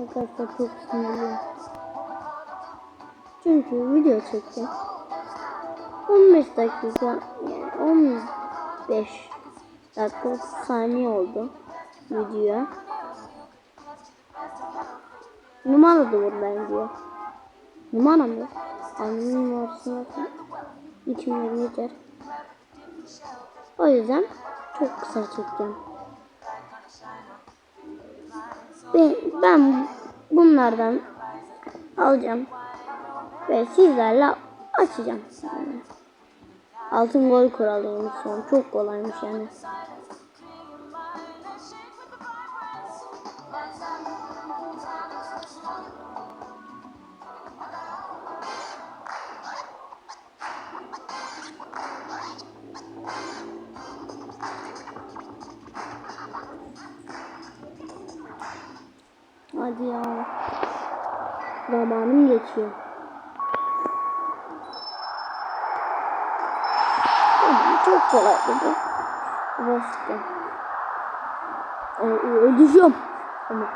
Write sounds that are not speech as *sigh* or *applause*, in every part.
Arkadaşlar çok sinirliyim. Çünkü video çektim. 15 dakika yani 15 dakika saniye oldu videoya. Numara da buradan diyor. Numara mı? Annemin numarasını atın. İçimden geçer. O yüzden çok kısa çekeceğim. Ben, bunlardan alacağım ve sizlerle açacağım. Yani. Altın gol kuralıymış son. Çok kolaymış yani. Hadi ya. Zamanım geçiyor. Çok kolay bu. Başka. Ee, düşüyorum. Tamam.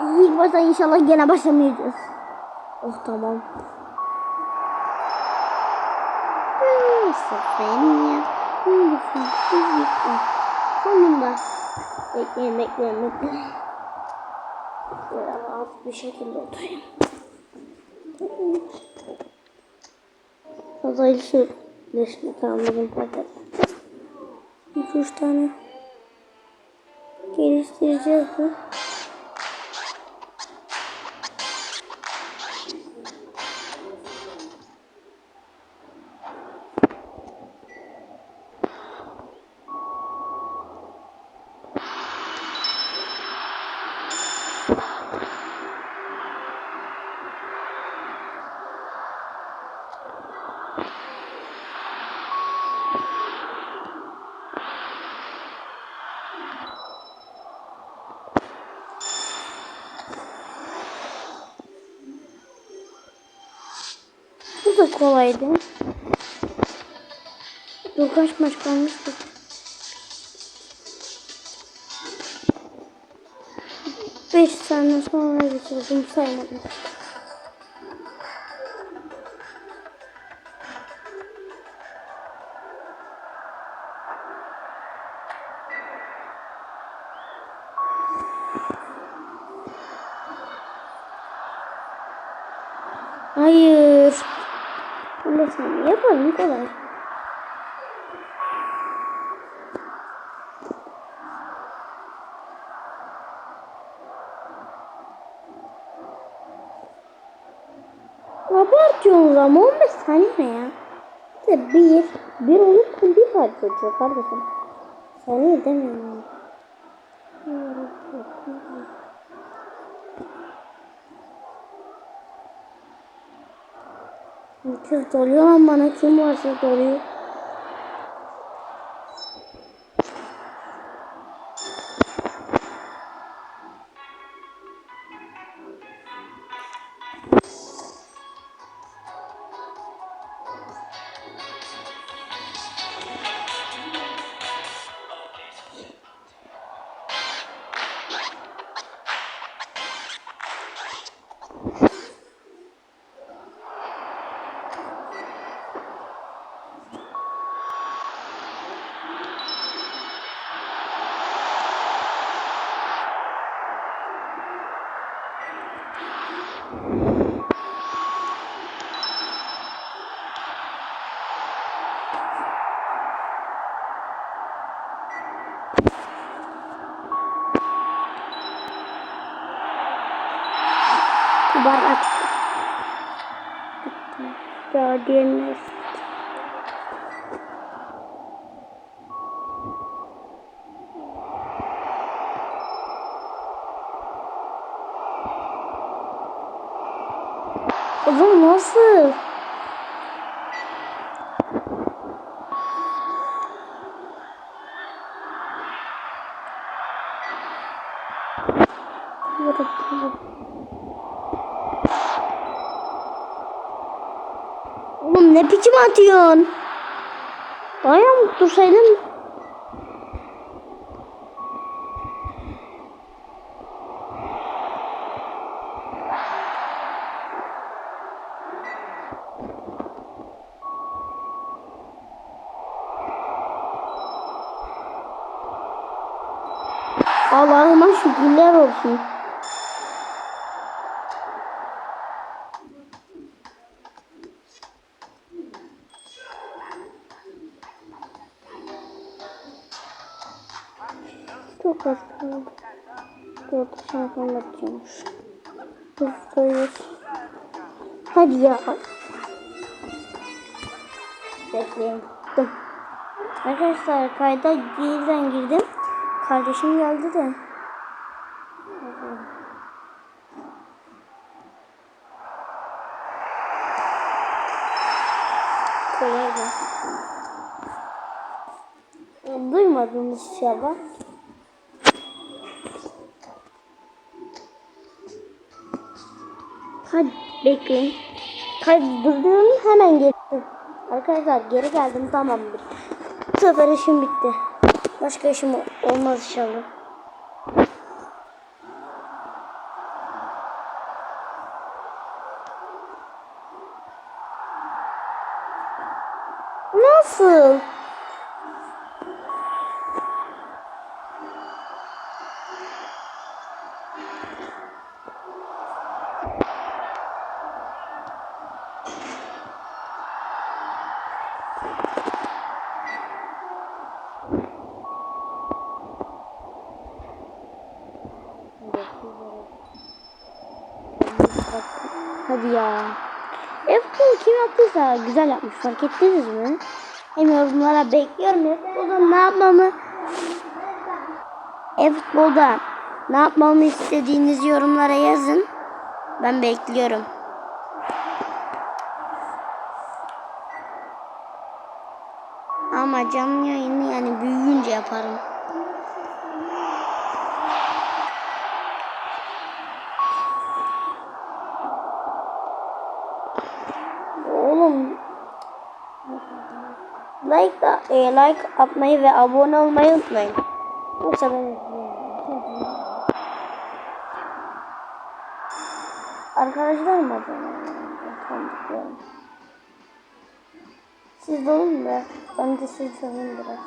İlk başta inşallah gene başlamayacağız. Oh tamam. Sofrenya. Sonunda. Bekleyin bekleyin bekleyin. Böyle rahat bir şekilde oturayım. Şu leşini tamamladım zaten. 2-3 tane geliştireceğiz bu. Kolaydı. Dur kaç maç kalmıştı? Beş saniye sonra bitirdim saymadım. Hayır. Sana yapalım kolay. Abartıyorsunuz ama 15 saniye ne ya? İşte bir, bir olurken bir saat geçiyor kardeşim. Saniye demiyorum. Kız doluyor lan bana kim varsa doluyor. Kubarak. Ya diğerine Oğlum nasıl? Biçim atıyorsun? Bayağı mı dursaydın? Allah'ıma şükürler olsun. Kaldı. Dört şampiyon atıyormuş. Hızlıyız. Hadi ya. Bekleyin. Dur. Arkadaşlar kayda yeniden girdim. Kardeşim geldi de. Gelsin. Duymadınız inşallah. Hadi bekleyin. Durdurum hemen geçtim. Arkadaşlar geri geldim tamamdır. Bu sefer işim bitti. Başka işim olmaz inşallah. Nasıl? Hadi ya. F-Ball kim yaptıysa güzel yapmış fark ettiniz mi? Hem yorumlara bekliyorum F-Ball'da ne yapmamı F-Ball'da ne yapmamı istediğiniz yorumlara yazın. Ben bekliyorum. Ama canlı yayını yani büyüyünce yaparım. Oğlum like da e, like atmayı ve abone olmayı unutmayın. Yoksa ben Arkadaşlar mı diyorum. Siz de olun da ben de siz olun biraz.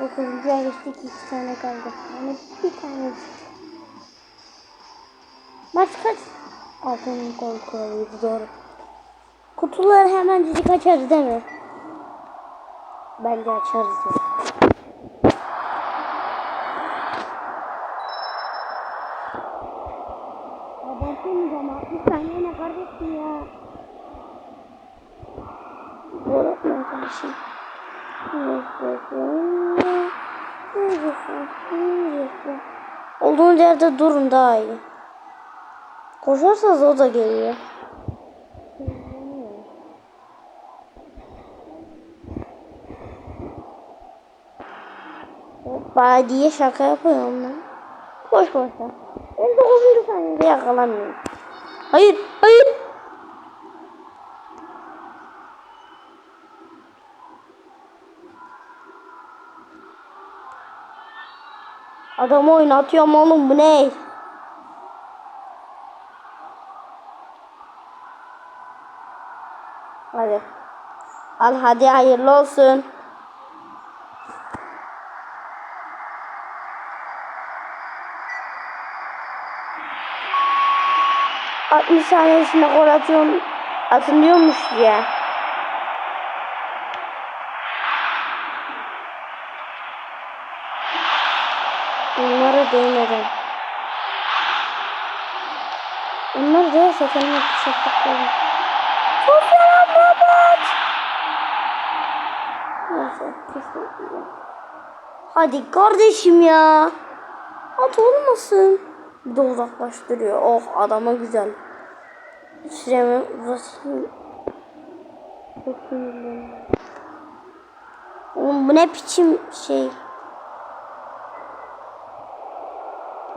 Dokuzuncu ay geçtik iki tane kaldı. Yani bir tane Maç kaç? Altın gol kuralıydı doğru. Kutuları hemen cicik açarız değil mi? Bence açarız ya. Abartmayacağım 60 saniye ne kardeşim ya. Doğru mu kardeşim? Olduğunuz yerde durun daha iyi. Koşarsanız o da geliyor. Bana diye şaka yapıyorum lan. Koş lan. Ben 9. saniyede yakalanmıyorum. Hayır, hayır. Adam oynatıyorum oğlum bu ne? Hadi. Al hadi hayırlı olsun. Altmış saniyesinde gol atıyor, atılıyormuş ya. Bunlara değmeden. Onlar değilse kendime şey yapıyorum. Çok yalan babat. Neyse. kesin. Hadi kardeşim ya. At olmasın. Bir de uzaklaştırıyor. Oh adama güzel. Süremi uzatayım. Oğlum bu ne biçim şey.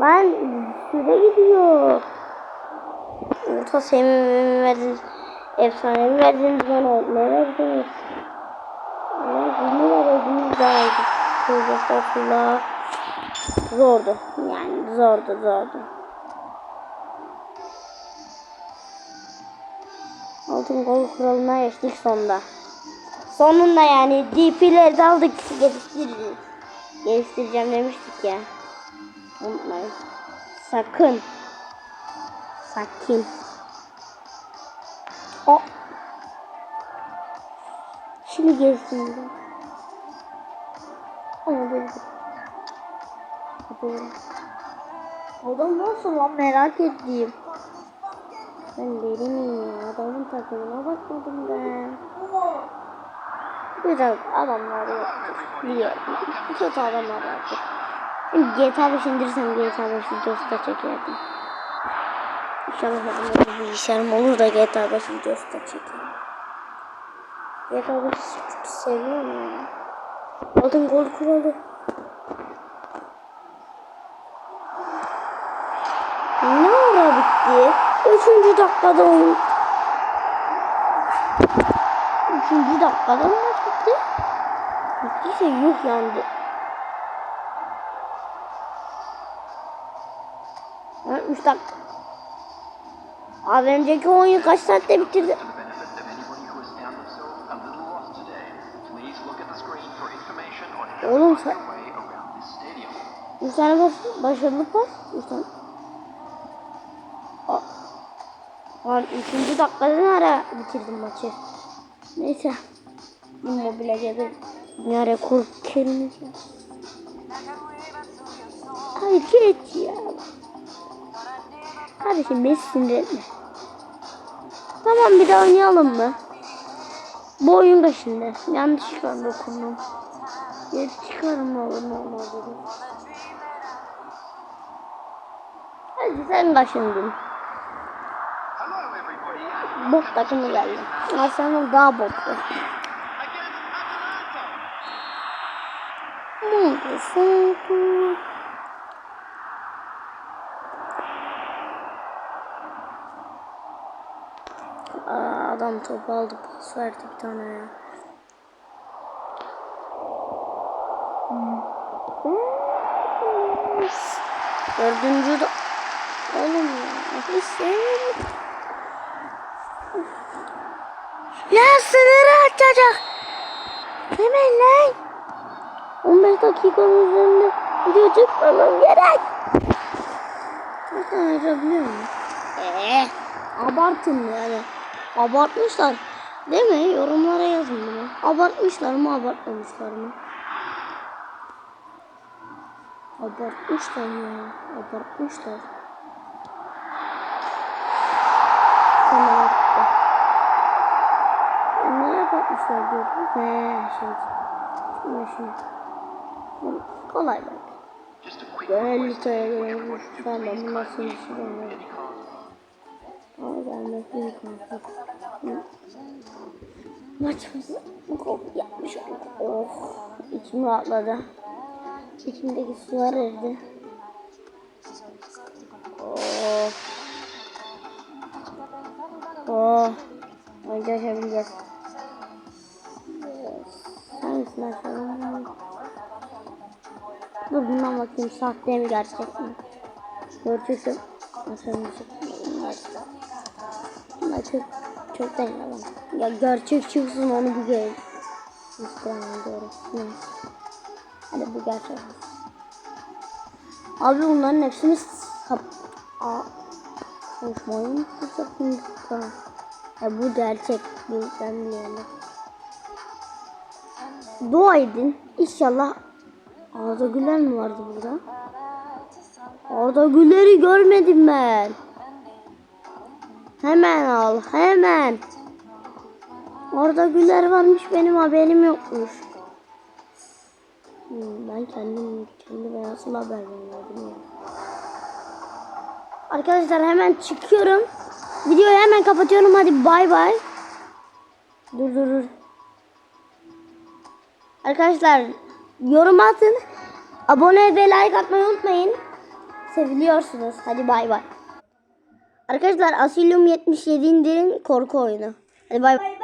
Lan süre gidiyor. Orta sevimimi verdiniz. Efsanemi verdiniz bana. Ne verdiniz? Ne tövbe estağfurullah. Zordu. Yani zordu zordu. Altın gol kuralına geçtik sonunda. Sonunda yani DP'leri de aldık *laughs* geliştiririz. Geliştireceğim demiştik ya. Unutmayın. Sakın. Sakin. O. Şimdi gelsin. Ama böyle. Böyle. Adam nasıl lan merak ettiğim. Ben deli miyim? Adamın takımına bakmadım ben. Güzel adamlar. Biliyorum. Kötü adamlar. Şimdi GTA 5 indirsem GTA 5 videosu da çekerdim. İnşallah benim bilgisayarım olur da GTA 5 videosu da çekerim. GTA 5 çok seviyorum ya. Altın gol kuralı. Ne ara bitti? Üçüncü dakikada oyun. Üçüncü dakikada mı bitti? Bittiyse yuh yandı. Ha, üç dakika. Az önceki oyunu kaç saatte bitirdi? Oğlum sen-. Üç tane baş, başarılı pas. Üç tane. Aa. Lan üçüncü dakikada ne ara bitirdim maçı. Neyse. Immobile'ye bir dünya rekor kelimesi. Hayır geç ya. Kardeşim beni sinir. Tamam bir daha oynayalım mı? Bu oyun da şimdi. Yanlışlıkla dokundum. Geri çıkarım ne olur ne olmaz. Hadi sen kaşındın. Bok takımı geldi. Arsenal daha boktu. Neydi sanki? Aa, adam topu aldı pas verdi bir tane ya. Dördüncü de... Oğlum ya. Hüseyin. Ya sınırı açacak. Hemen lan. 15 dakikanın üzerinde video çıkmamam gerek. Zaten ayırabiliyor muyum? Eee abartın yani. Abartmışlar. Değil mi? Yorumlara yazın bunu. Abartmışlar mı abartmamışlar mı? Abartmışlar ya. Abartmışlar. Tamam. Ne abartmışlar diyordum. He şey. Şimdi şimdi. Kolay bak. Just a quick Gönül request. literatürü. Ben de bu nasıl işi bilmiyorum. Ama gelmesi imkansız. Maçımızı gol yapmış olduk. Oh. İçim rahatladı. İçimdeki sular eridi. Oh. Oh. Önce açabileceğiz. Misin açalım? Dur bundan bakayım sahte mi gerçek mi? Gerçekten açamayacak. Bunlar çok çok ama. Ya gerçek çıksın onu bir göreyim. İşte yani doğru. Neyse. Hadi bu gerçek. Abi bunların hepsini kap... Aa. Konuşmayı mı tutacaktım? Tamam. Ya bu gerçek. Ben biliyorum. Dua edin. İnşallah Arda Güler mi vardı burada? Arda Güler'i görmedim ben. Hemen al, hemen. Arda Güler varmış benim haberim yokmuş. Hmm, ben kendim kendi nasıl haber vermedim ya. Arkadaşlar hemen çıkıyorum. Videoyu hemen kapatıyorum. Hadi bay bay. Dur dur dur. Arkadaşlar yorum atın. Abone ve like atmayı unutmayın. Seviliyorsunuz. Hadi bay bay. Arkadaşlar Asylum 77 indirin korku oyunu. Hadi bay bay.